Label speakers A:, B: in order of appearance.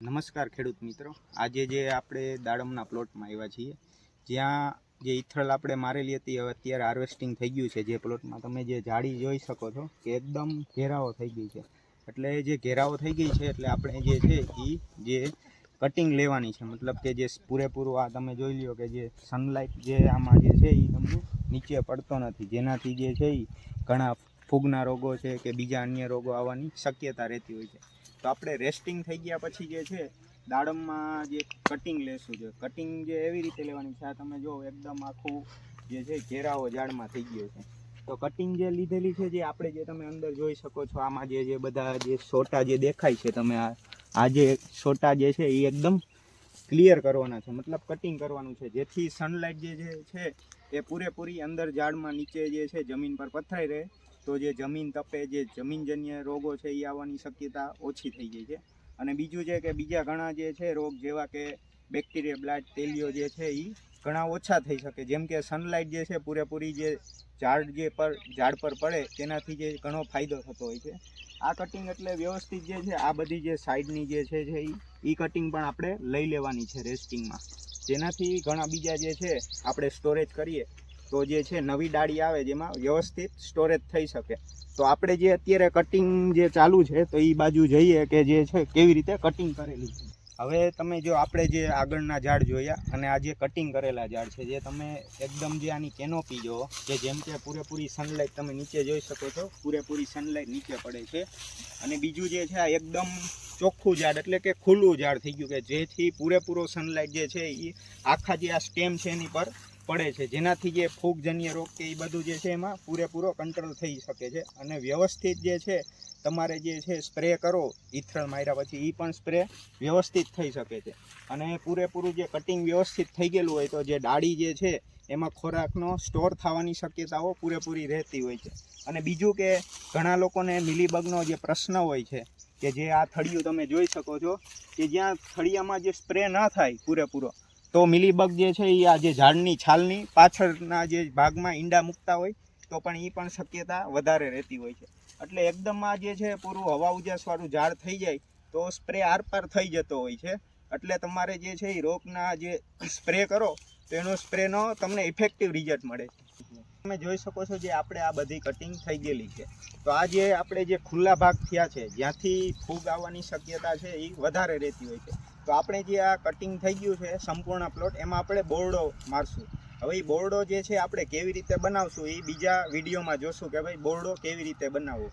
A: નમસ્કાર ખેડૂત મિત્રો. આજે જે આપણે દાડમના પ્લોટમાં આવ્યા છીએ, જ્યાં જે ઈથળ આપણે મારેલી હતી, હવે અત્યારે હાર્વેસ્ટિંગ થઈ ગયું છે. જે પ્લોટમાં તમે જે જાળી જોઈ શકો છો કે એકદમ ઘેરાવો થઈ ગઈ છે. એટલે જે ઘેરાવો થઈ ગઈ છે, એટલે આપણે જે છે એ જે કટિંગ લેવાની છે. મતલબ કે જે પૂરેપૂરું આ તમે જોઈ લ્યો કે જે સનલાઇટ જે આમાં જે છે એ તમને નીચે પડતો નથી. જેનાથી જે છે એ ઘણા ફૂગના રોગો છે કે બીજા અન્ય રોગો આવવાની શક્યતા રહેતી હોય છે. તો આપણે રેસ્ટિંગ થઈ ગયા પછી જે છે, દાડમમાં જે કટિંગ લેશું છે. કટિંગ જે એવી રીતે લેવાની છે, આ તમે જો એકદમ આખું જે છે ઘેરાવો ઝાડમાં થઈ ગયો છે. તો કટિંગ જે લીધેલી છે, જે આપણે જે તમે અંદર જોઈ શકો છો, આમાં જે જે બધા જે સોટા જે દેખાય છે તમે, આ આ જે સોટા જે છે એ એકદમ ક્લિયર કરવાના છે. મતલબ કટિંગ કરવાનું છે. જેથી સનલાઇટ જે જે છે, એ પૂરેપૂરી અંદર ઝાડમાં નીચે જે છે, જમીન પર પથરાઈ રહે. તો જે જમીન તપે, જે જમીનજન્ય રોગો છે એ આવવાની શક્યતા ઓછી થઈ જાય છે. અને બીજું છે કે બીજા ઘણા જે છે રોગ, જેવા કે બેક્ટેરિયા બ્લાડ તેલિયો જે છે એ ઘણા ઓછા થઈ શકે. જેમ કે સનલાઇટ જે છે, પૂરેપૂરી જે ઝાડ જે પર, ઝાડ પર પડે, તેનાથી જે ઘણો ફાયદો થતો હોય છે. આ કટિંગ એટલે વ્યવસ્થિત જે છે, આ બધી જે સાઈડની જે છે એ એ કટિંગ પણ આપણે લઈ લેવાની છે રેસ્ટિંગમાં જેનાથી ઘણા બીજા જે છે, આપણે સ્ટોરેજ કરીએ તો જે છે નવી ડાળી આવે જેમાં વ્યવસ્થિત સ્ટોરેજ થઈ શકે. તો આપણે જે અત્યારે કટિંગ જે ચાલુ છે, તો એ બાજુ જઈએ કે જે છે, કેવી રીતે કટિંગ કરેલી છે. હવે તમે જો આપણે જે આગળના ઝાડ જોયા અને આ જે કટિંગ કરેલા ઝાડ છે, જે તમે એકદમ જે આની કેનોપી જો, કે જેમ કે પૂરેપૂરી સનલાઇટ તમે નીચે જોઈ શકો છો, પૂરેપૂરી સનલાઇટ નીચે પડે છે. અને બીજું જે છે, આ એકદમ ચોખ્ખું ઝાડ, એટલે કે ખુલ્લું ઝાડ થઈ ગયું કે જેથી પૂરેપૂરો સનલાઇટ જે છે એ આખા જે આ સ્ટેમ છે એની પર પડે છે. જેનાથી જે ફૂગજન્ય રોગ કે એ બધું જે છે એમાં પૂરેપૂરો કંટ્રોલ થઈ શકે છે. અને વ્યવસ્થિત જે છે, તમારે જે છે સ્પ્રે કરો, ઈથરલ માર્યા પછી એ પણ સ્પ્રે વ્યવસ્થિત થઈ શકે છે. અને પૂરેપૂરું જે કટિંગ વ્યવસ્થિત થઈ ગયેલું હોય તો જે ડાળી જે છે, એમાં ખોરાકનો સ્ટોર થવાની શક્યતાઓ પૂરેપૂરી રહેતી હોય છે. અને બીજું કે ઘણા લોકોને મિલીબગનો જે પ્રશ્ન હોય છે કે જે આ થળિયું તમે જોઈ શકો છો કે જ્યાં થળિયામાં જે સ્પ્રે ન થાય પૂરેપૂરો તો મિલીબગ જે છે એ આ જે ઝાડની છાલની પાછળના જે ભાગમાં ઈંડા મૂકતા હોય, તો પણ એ પણ શક્યતા વધારે રહેતી હોય છે. એટલે એકદમ આ જે છે પૂરું હવા ઉજાસવાળું ઝાડ થઈ જાય, તો સ્પ્રે આરપાર થઈ જતો હોય છે. એટલે તમારે જે છે એ રોગના જે સ્પ્રે કરો, તો એનો સ્પ્રેનો તમને ઇફેક્ટિવ રિઝલ્ટ મળે છે. તમે જોઈ શકો છો જે આપણે આ બધી કટિંગ થઈ ગયેલી છે. તો આ જે આપણે જે ખુલ્લા ભાગ થયા છે, જ્યાંથી ફૂગ આવવાની શક્યતા છે એ વધારે રહેતી હોય છે. તો આપણે જે આ કટિંગ થઈ ગયું છે, સંપૂર્ણ પ્લોટ એમાં આપણે બોરડો મારશું. હવે એ બોરડો જે છે, આપણે કેવી રીતે બનાવશું એ બીજા વિડીયોમાં જોશું કે ભાઈ બોરડો કેવી રીતે બનાવવો.